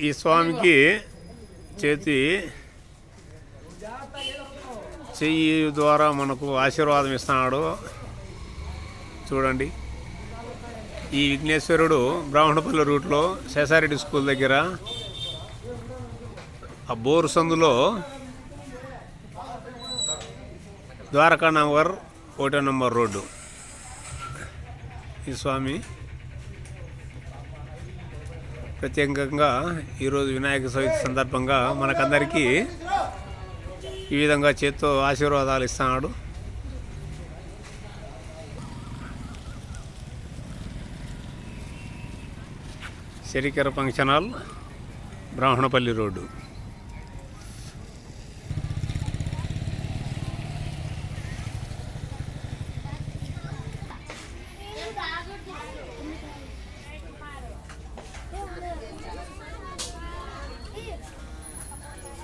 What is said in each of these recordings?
ఈ- స్వామికి చేతి చెయ్యి ద్వారా మనకు ఆశీర్వాదం ఇస్తున్నాడు. చూడండి. ఈ విఘ్నేశ్వరుడు బ్రాహ్మణపల్లి రూట్లో శేషారెడ్డి స్కూల్ దగ్గర ఆ బోరు సందులో ద్వారకా నగర్ ఒకటో నంబర్ రోడ్డు. ఈ స్వామి. ప్రత్యేకంగా ఈరోజు వినాయక చవితి సందర్భంగా మనకందరికీ ఈ విధంగా చేత్తో ఆశీర్వాదాలు ఇస్తున్నాడు. Srikara function hall Brahmanapalli road.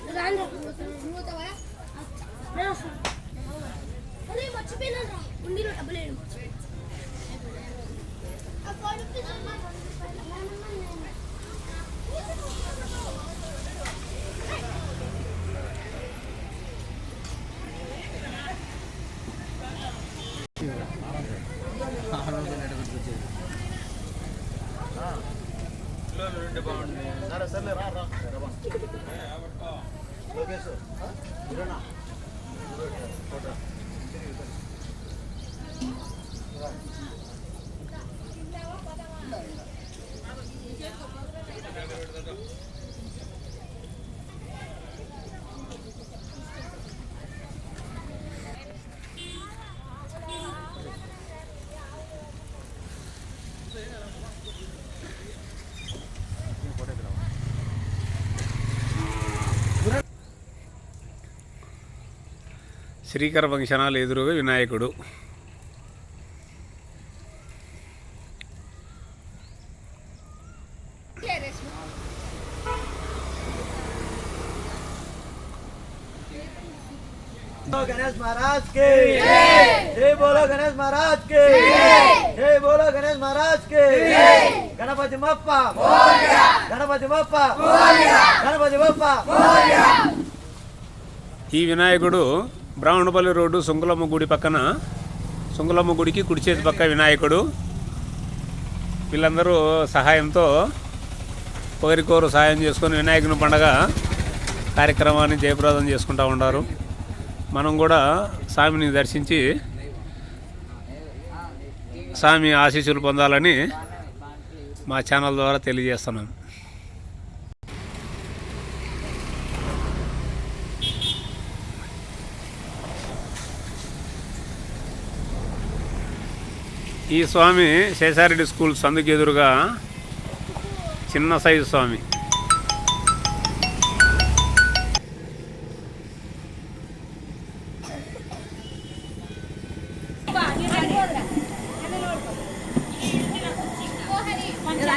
내가 안 돼. 누워 잡아야? 알았어. సరే సర్లే రా రా లోకేష్ ఇరేనా శ్రీకర ఫంక్షన్ హాల్ ఎదురుగా వినాయకుడు గణేష్ మహారాజ్ కే జై. బోలో గణేష్ మహారాజ్ కే జై. బోలో గణేష్ మహారాజ్ కే గణపతి బప్ప గణపతి బప్ప గణపతి బప్ప ఈ వినాయకుడు బ్రాహ్మణపల్లి రోడ్డు సుంకులమ్మ గుడి పక్కన. సుంకులమ్మ గుడికి కుడి చేతి పక్క వినాయకుడు. వీళ్ళందరూ సహాయంతో ఒకరికొకరు సహాయం చేసుకొని వినాయకుని పండగ కార్యక్రమాన్ని జయప్రదం చేసుకుంటూ ఉన్నారు. మనం కూడా స్వామిని దర్శించి స్వామి ఆశీస్సులు పొందాలని మా ఛానల్ ద్వారా తెలియజేస్తున్నాం. ఈ స్వామి శేషారెడ్డి స్కూల్ సందుకు ఎదురుగా చిన్న సైజు స్వామి ఇలా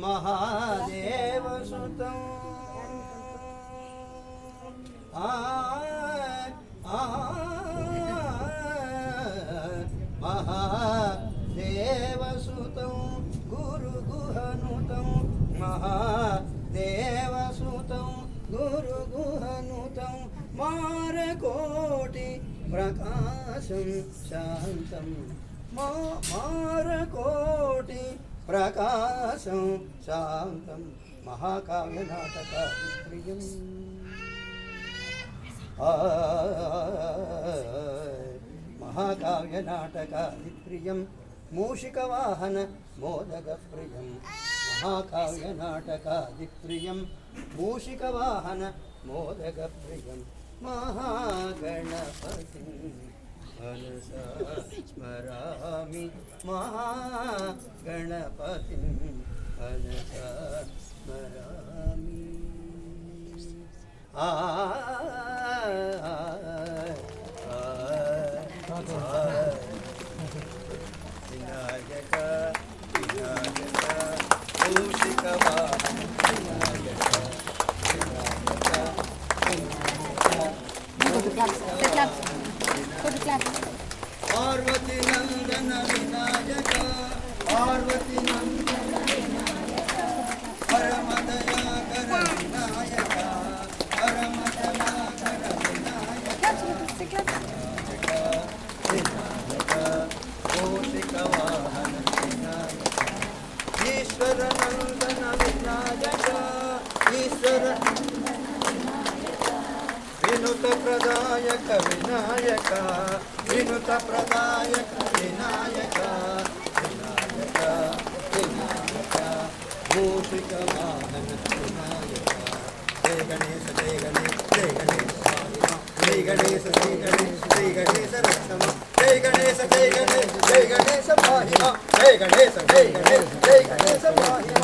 महादेवसुतं आ महादेवसुतं गुरुगुहनुतं महादेवसुतं गुरुगुहनुतं मारकोटि प्रकाशं शान्तं मा मारको ప్రకాశం శాంతం మహాకావ్య నాటక ప్రియం మహాకావ్య నాటక ప్రియం మూషికవాహన మోదక ప్రియం మహాకావ్య నాటక ప్రియం మూషికవాహన మోదక ప్రియం మహాగణపతి మనసా స్మరామి మహాగణపతి మనసా స్మరామి ఆ వినాయక వినాయక మూషిక వాహన వినాయక పార్వతి నందన వినాయక పార్వతి నందన పరమదయాకర వినాయక పరమదయాకర వినాయక వినాయక కోశిక వాహన వినాయక ఈశ్వర నందన వినాయక ఈశ్వర వినుత ప్రదాయక వినాయక వినుత ప్రదాయక వినాయక వినాయక వినాయక. భూషిక వాహన వినాయక. జయ గణేశ జయ గణేశ జయ గణేశ జయ గణేశ జయ గణేశ జయ గణేశ రక్షమ. జయ గణేశ జయ గణేశ జయ గణేశ పాహిమ జయ గణేశ జయ గణేశ జయ గణేశ పాహిమ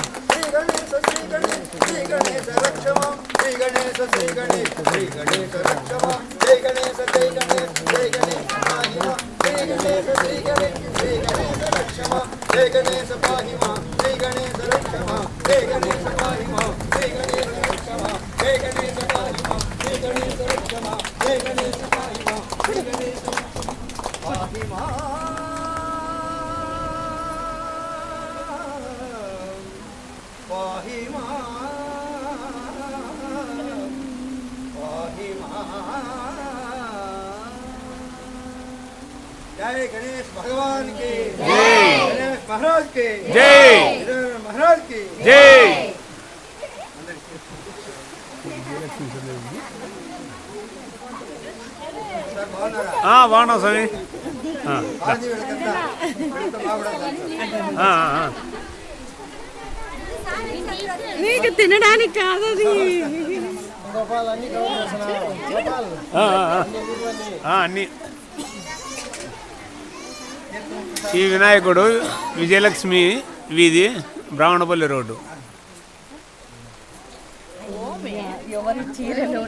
శ్రీ గణేశ శ్రీ గణేశ శ్రీ గణేశ రక్షమ శ్రీ గణేశ శ్రీ గణేశ శ్రీ గణేశ రక్షమ జయ గణేశ జయ గణేశ జయ గణేశ పాహిమ శ్రీ గణేశ శ్రీ గణేశ శ్రీ గణేశ రక్షమ జయ గణేశ పాహిమ శ్రీ గణేశ రక్షమ జయ గణేశ పాహిమ శ్రీ గణేశ రక్షమ జయ గణేశ పాహిమ శ్రీ గణేశ जय गणेश भगवान की जय। गणेश महाराज की जय। गणेश महाराज की జై సార్ బాగున్నారా ఆ, బాగున్నాం స్వామి ఆ, ఆది వెళకంతా వెళకంతా బాగుపడతారు ఆ, ఆ, ఆ. నీకు తినడానికి కాదు అది ఆ, ఆ, ఆ. ఆ, అన్ని ఈ వినాయకుడు విజయలక్ష్మి వీధి బ్రాహ్మణపల్లి రోడ్డు. చీరలు